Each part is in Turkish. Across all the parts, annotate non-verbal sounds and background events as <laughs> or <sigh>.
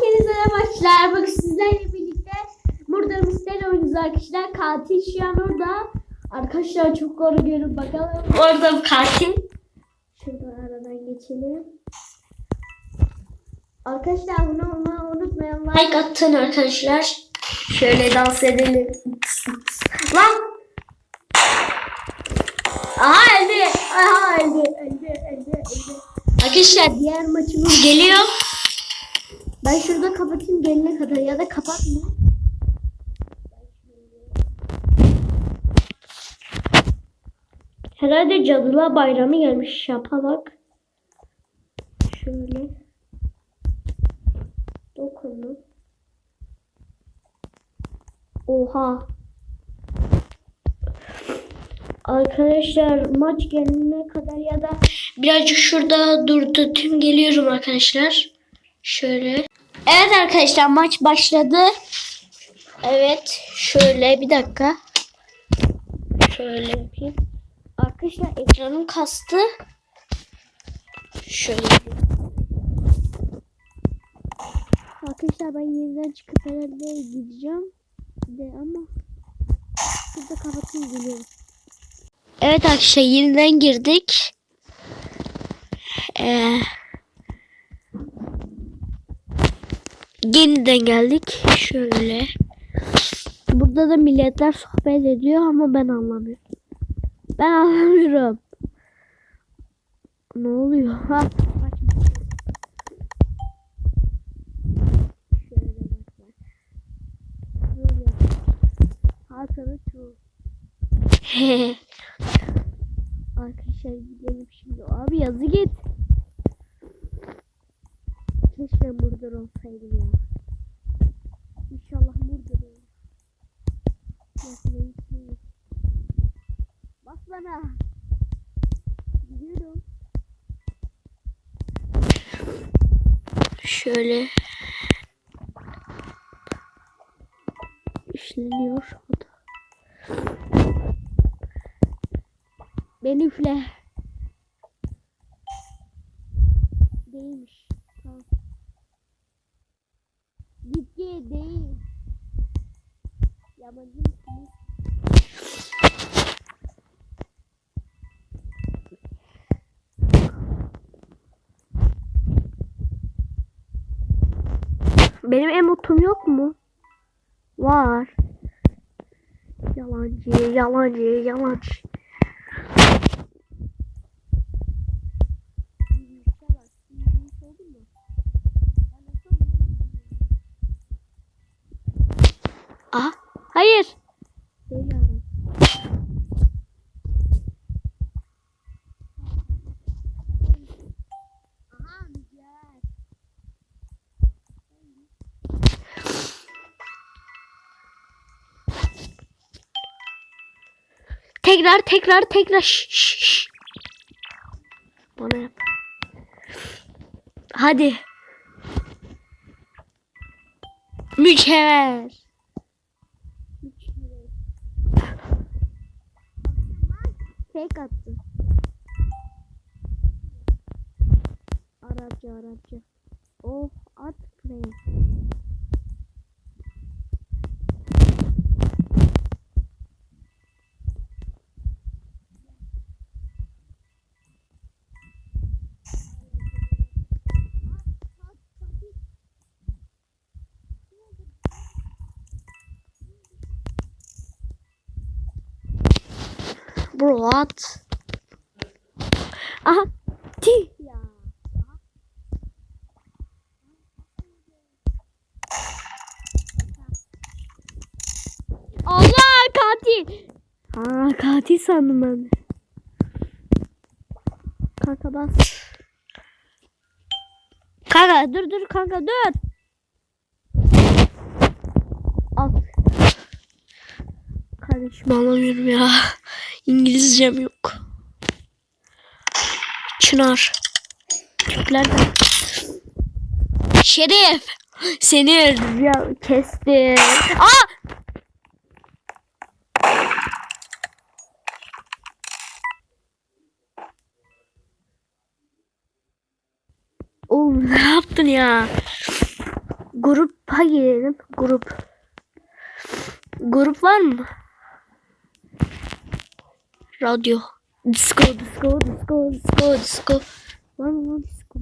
Herkese başlar. Bugün sizlerle birlikte burada mistel oynuyoruz arkadaşlar. Katil şu an orada. Arkadaşlar çok korkuyorum bakalım. Orada katil. Şuradan aradan geçelim. Arkadaşlar bunu olmayı unutmayın. Like atın arkadaşlar. Şöyle dans edelim. Lan! Aha öldü. Aha öldü. Öldü. Öldü. Öldü. Arkadaşlar diğer maçımız geliyor. Ben şurada kapatayım gelene kadar ya da kapatmayayım. Herhalde Cadılar Bayramı gelmiş. Şapa. Şöyle. Dokunun. Oha. Arkadaşlar maç gelene kadar ya da birazcık şurada durdurtayım geliyorum arkadaşlar. Şöyle. Evet arkadaşlar maç başladı. Evet şöyle bir dakika. Şöyle yapayım. Arkadaşlar ekranım kastı. Şöyle. Arkadaşlar ben yeniden çıkıp herhalde gideceğim. De ama şurada kapatayım geliyorum. Evet arkadaşlar yeniden girdik. Ee, yeniden geldik. Şöyle. Burada da milletler sohbet ediyor ama ben anlamıyorum. Ben anlamıyorum. Ne oluyor? Ha. Çoğu. <laughs> Arkadaşlar gidelim şimdi. Abi yazı git. Keşke Murder olsaydım ya. İnşallah Murder olur. Nasıl. Bas bana. Gidiyorum. Şöyle. İşleniyor o da. Beni üfle. Yalancı, yalancı. Aha, hayır. Tekrar tekrar şş, şş, şş. Bana yap. Hadi. Mükemmel. Fake attı. Arapça Arapça. Oh at play. What? Aha. Ya. Allah katil. Ha katil sandım ben. Kanka bas. Kanka dur dur kanka dur. Al. Kardeşim alamıyorum ya. İngilizcem yok. Çınar. Türkler de. Şerif. Seni ya kesti. Aa! Oğlum ne yaptın ya? grupa girelim. Grup. Grup var mı? Radyo. Disco, disco, disco, disco, disco. Mı lan disco?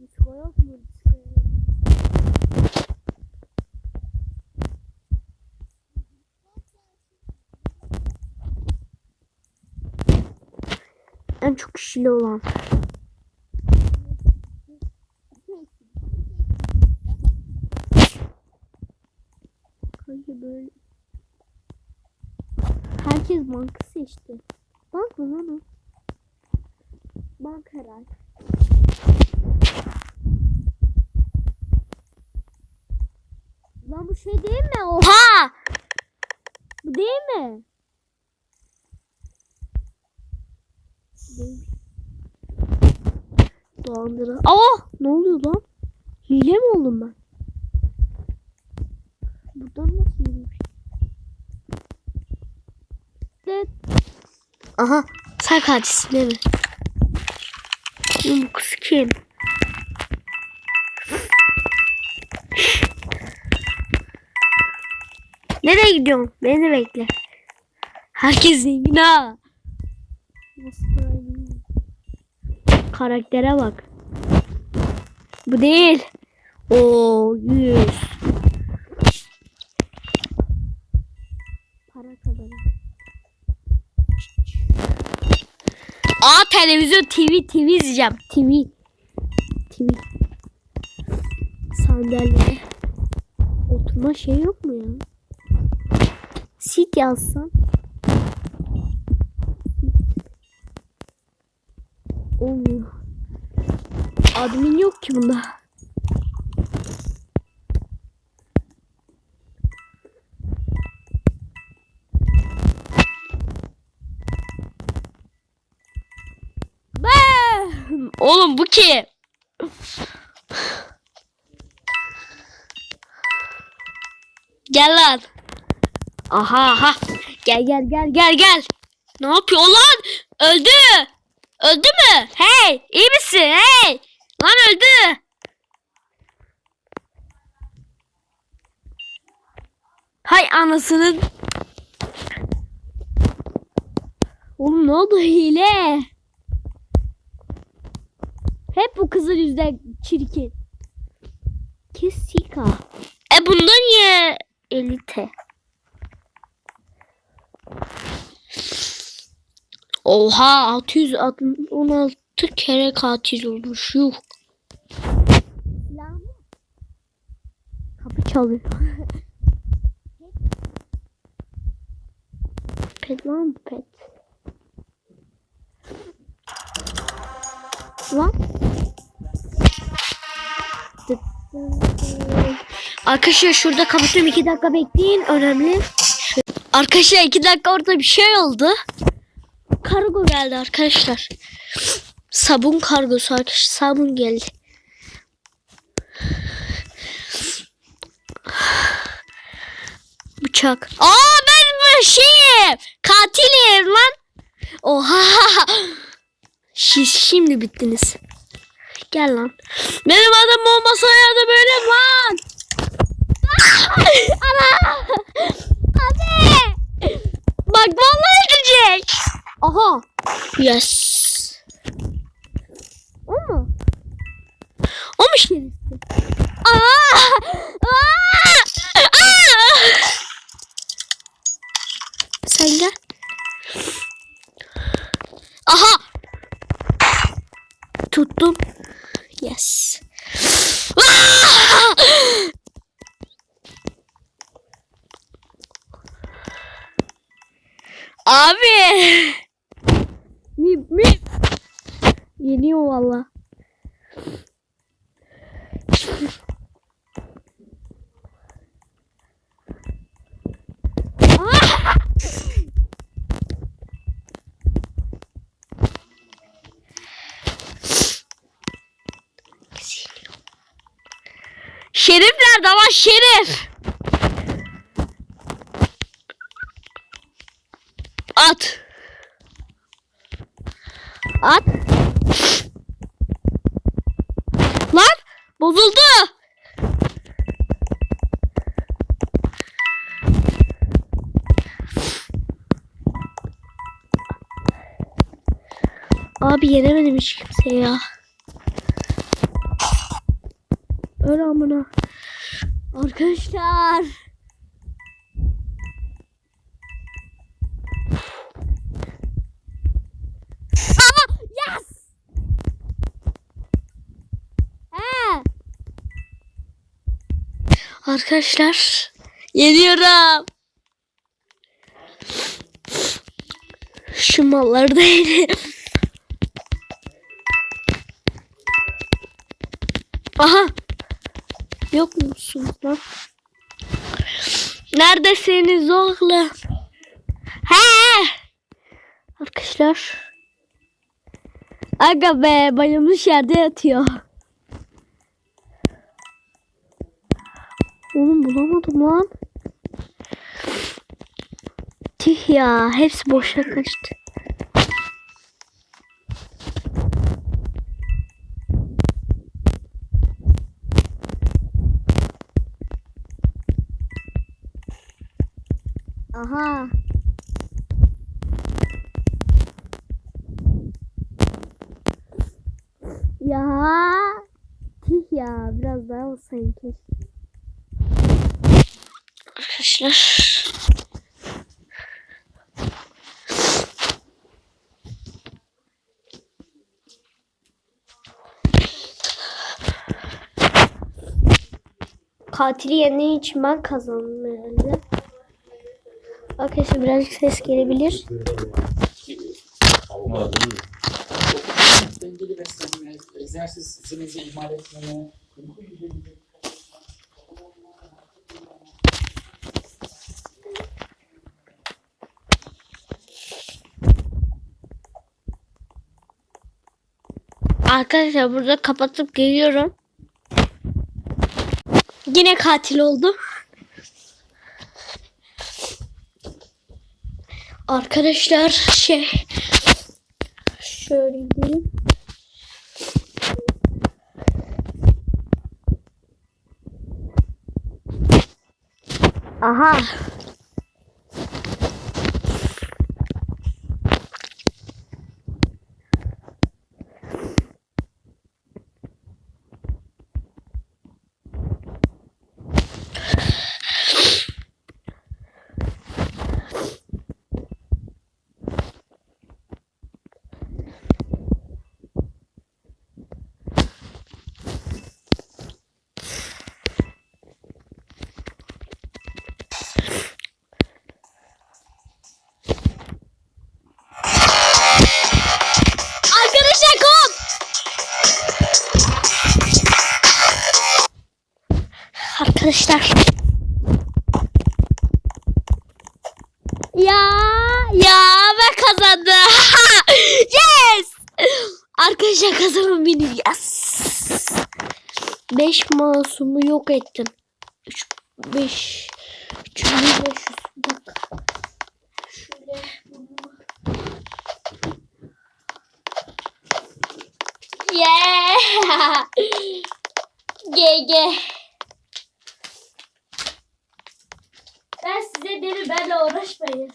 Disco yok mu? Disco. En çok kişili olan. Kanka böyle. Herkes banka seçti. Bank mı lan o? Bank herhalde. Lan bu şey değil mi? Oha! Bu değil mi? Değil. Dolandırı. Aa! Ne oluyor lan? Hile mi oldum ben? Buradan nasıl yürüyüş? Evet. Aha. Katilsin değil mi? Bu kız kim? Nereye gidiyorsun? Beni bekle. Herkes zengin ha. Karaktere bak. Bu değil. Oo yüz. Aa televizyon TV TV izleyeceğim. TV. TV. Sandalye. Oturma şey yok mu ya? Sit yazsam. Olmuyor. Admin yok ki bunda. Oğlum bu ki? Gel lan. Aha aha. Gel gel gel gel gel. Ne yapıyor lan? Öldü. Öldü mü? Hey, iyi misin? Hey. Lan öldü. Hay anasının. Oğlum ne oldu hile? Hep bu kızın yüzden çirkin. Kesika. E bunda niye elite? Oha 616 kere katil olmuş. Yuh. Kapı çalıyor. <laughs> pet mı pet? Lan. Arkadaşlar şurada kapatıyorum. iki dakika bekleyin. Önemli. Arkadaşlar iki dakika orada bir şey oldu. Kargo geldi arkadaşlar. Sabun kargosu arkadaşlar. Sabun geldi. Bıçak. Aa ben bu şeyim. Katilim lan. Oha. Siz şimdi bittiniz. Gel lan. Benim adım olmasa ya da böyle lan. Ana. Abi. Bak vallahi öldürecek. Aha. Yes. O mu? O mu şerefsiz? Aa! Aa! Aa! Sen gel. Aha. Tuttum. Yes. Aa! Abi. Mip mip. Yeniyor valla. Şerif nerede lan Şerif? At. At. Lan bozuldu. Abi yenemedim hiç kimseye ya. Öyle amına. Arkadaşlar. Arkadaşlar yeniyorum. Şu malları da yenelim. Aha. Yok musun lan? Neredesiniz oğlum? He. Arkadaşlar. Aga be bayılmış yerde yatıyor. Oğlum bulamadım lan. Tih ya hepsi boşa kaçtı. Aha. Ya. Tih ya biraz daha olsaydı. Arkadaşlar. Katili yendiği için ben kazandım herhalde. Arkadaşlar birazcık ses gelebilir. Dengeli beslenme, egzersiz zimizi ihmal etmeme, Arkadaşlar burada kapatıp geliyorum. Yine katil oldu. Arkadaşlar şey şöyle gidelim. Aha. Arkadaşlar. Ya ya ben kazandım. <laughs> yes. Arkadaşlar kazanım beni. Yes. 5 masumu yok ettim. 3 5 3500 bak. Şöyle Yeah. <laughs> GG. Size derim benle uğraşmayın.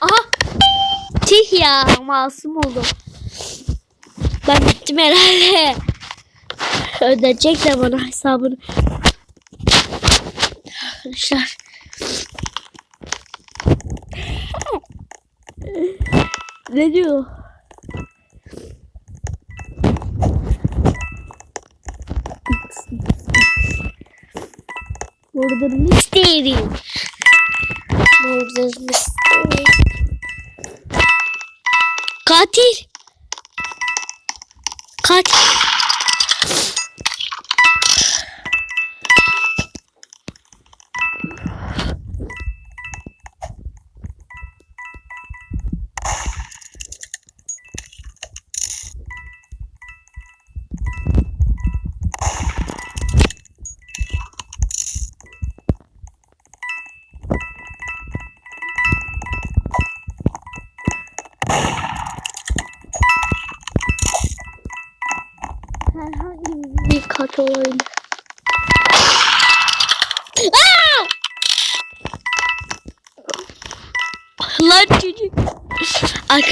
Aha. Tih ya masum oldu. Ben bittim herhalde. Ödeyecek de bana hesabını. Arkadaşlar. Ne diyor? Murder mystery. Murder mystery. Katil. Katil.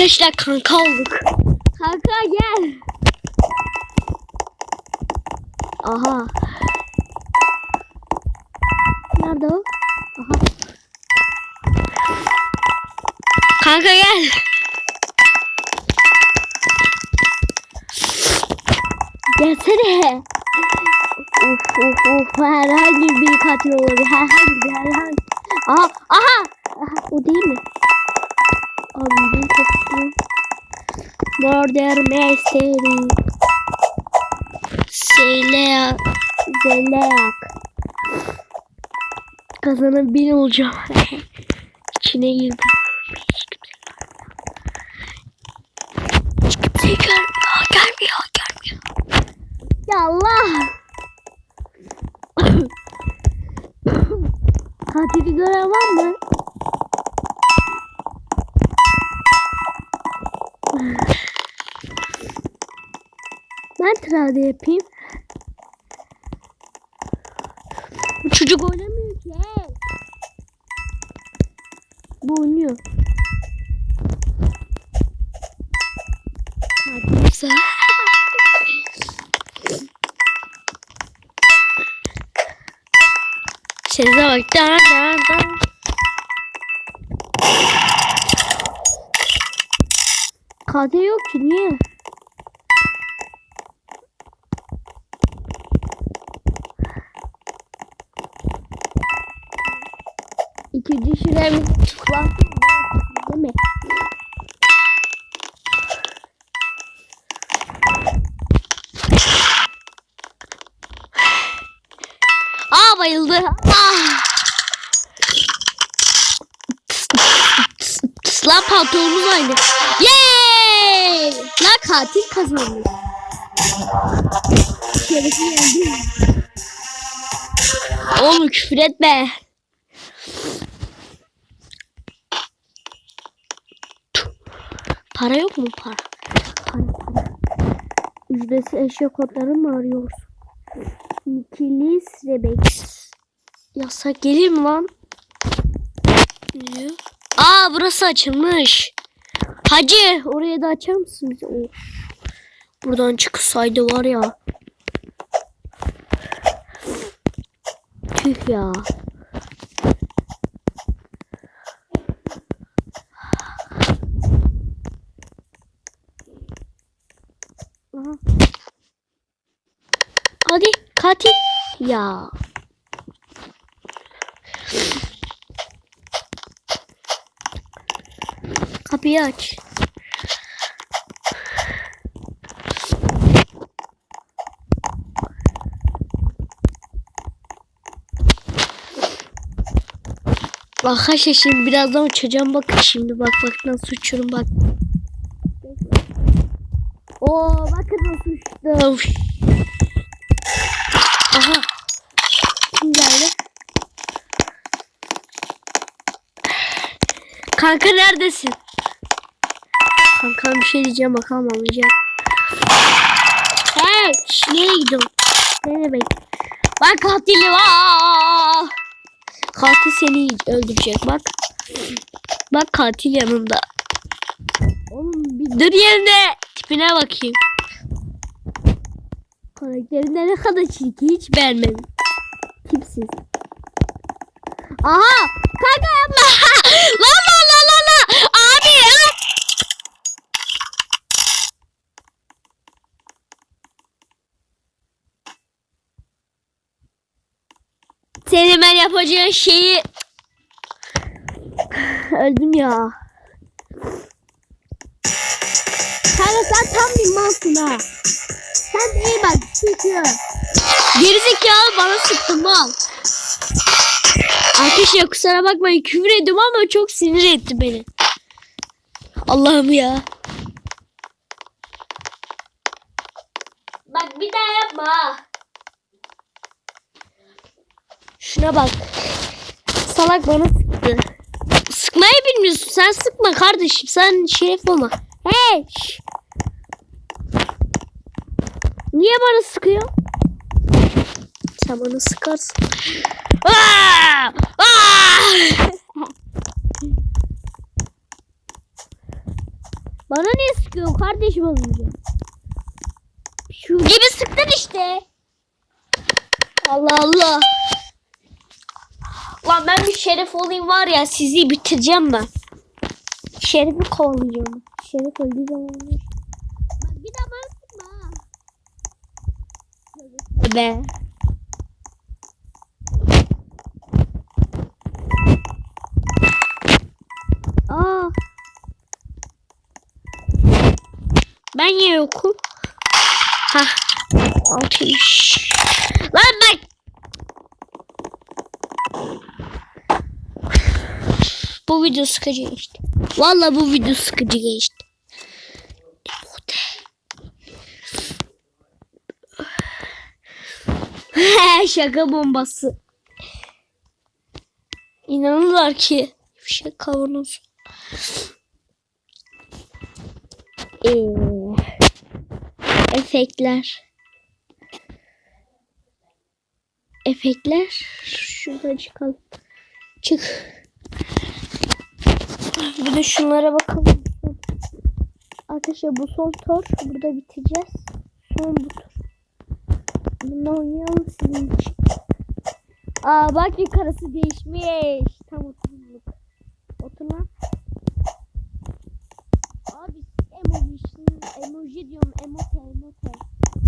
Arkadaşlar kanka olduk. Kanka gel. Aha. Nerede o? Aha. Kanka gel. Gelsene. Uf uf uf herhangi bir katil olabilir. Herhangi bir herhangi. Aha aha. aha o değil mi? Abi ben korktum. Murder Mystery. Seyleyak. Zeleyak. Kazanan ben olacağım. <laughs> İçine girdim. Hiç. Görmüyor. Görmüyor. Ya Allah. <laughs> Katili gören var mı? Ben trade yapayım. Bu çocuk oynamıyor ki. Bu oynuyor. Sen. Sese bak. Da, da, da. Katil yok ki niye? Şuraya tıkla. Değil mi? Aa bayıldı. Ah. Lan pantolonumuz aynı. Yay! Lan katil kazandı. Oğlum küfür etme. Para yok mu para? Para para. Ücretsiz eşya kodları mı arıyorsun? Nikilis Rebex. Yasak gelir mi lan? Aa burası açılmış. Hacı oraya da açar mısın bize? Buradan çıksaydı var ya. Tüh ya. Aha. Hadi katil. Ya. Kapıyı aç. Arkadaşlar şimdi birazdan uçacağım bakın şimdi bak bak nasıl uçuyorum bak. Oo bakın nasıl uçtum. Aha. Kim geldi? Kanka neredesin? Kanka bir şey diyeceğim bakalım anlayacak. Hey! Nereye gidiyorsun? Ne demek? Bak katili var. Katil seni öldürecek bak. Bak katil yanında. Oğlum bir dur yerine. Tipine bakayım. Karakterinde ne kadar çirkin hiç beğenmedim. Tipsiz. Aha! Kanka yapma! <laughs> la Senin ben yapacağın şeyi öldüm ya. Kanka sen tam bir malsın ha. Sen iyi bak çünkü. Gerizekalı bana sıktın mal. Arkadaşlar kusura bakmayın küfür ediyorum ama çok sinir etti beni. Allah'ım ya. Bak bir daha yapma. Şuna bak. Salak bana sıktı. Sıkmayı bilmiyorsun. Sen sıkma kardeşim. Sen şeref olma. Hey! Niye bana sıkıyor? Sen bana sıkarsın. Aa! Aa! Bana niye sıkıyorsun kardeşim az önce? Şu gibi sıktın işte. Allah Allah. Lan ben bir şeref olayım var ya sizi bitireceğim ben. Şerif'i kovalayacağım. Şerif öldüğü zaman. Bak bir daha bana sıkma. Be. Aa. Ben yokum? Hah. Altıymış. Lan bak. Bu video sıkıcı geçti. Vallahi bu video sıkıcı geçti. <laughs> Şaka bombası. İnanırlar ki. Şey kavanoz. Ee, efektler. Efektler. Şuradan çıkalım. Çık. Bir de şunlara bakalım. Arkadaşlar bu son tur. Burada bitireceğiz. Son bu tur. Bunu oynayalım sizin için. Aa bak yukarısı değişmiş. Tam oturduk. Otur lan. Abi emoji, emoji diyorum emote emote.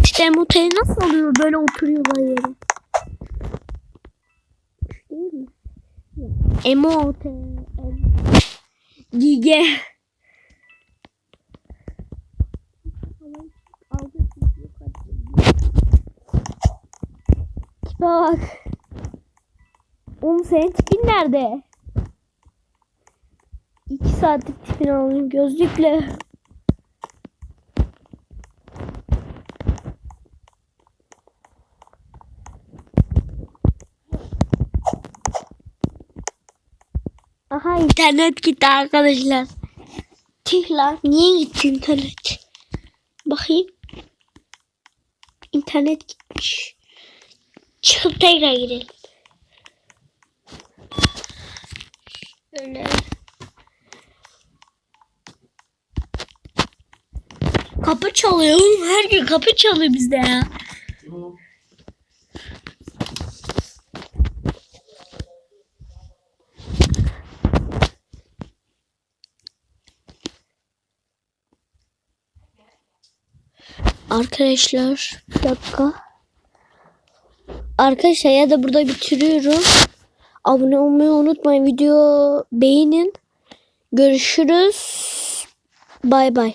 İşte emoteyi nasıl alıyor? Böyle oturuyorlar yere. Değil mi? Emote. Gige. Tipe bak. Oğlum senin tipin nerede? İki saatlik tipini alayım gözlükle. Aha internet gitti arkadaşlar. Tüh lan niye gitti internet? Bakayım. İnternet gitmiş. Çıkıp tekrar girelim. Öyle. Kapı çalıyor. Her gün kapı çalıyor bizde ya. Arkadaşlar bir dakika. Arkadaşlar ya da burada bitiriyorum. Abone olmayı unutmayın. Video beğenin. Görüşürüz. Bay bay.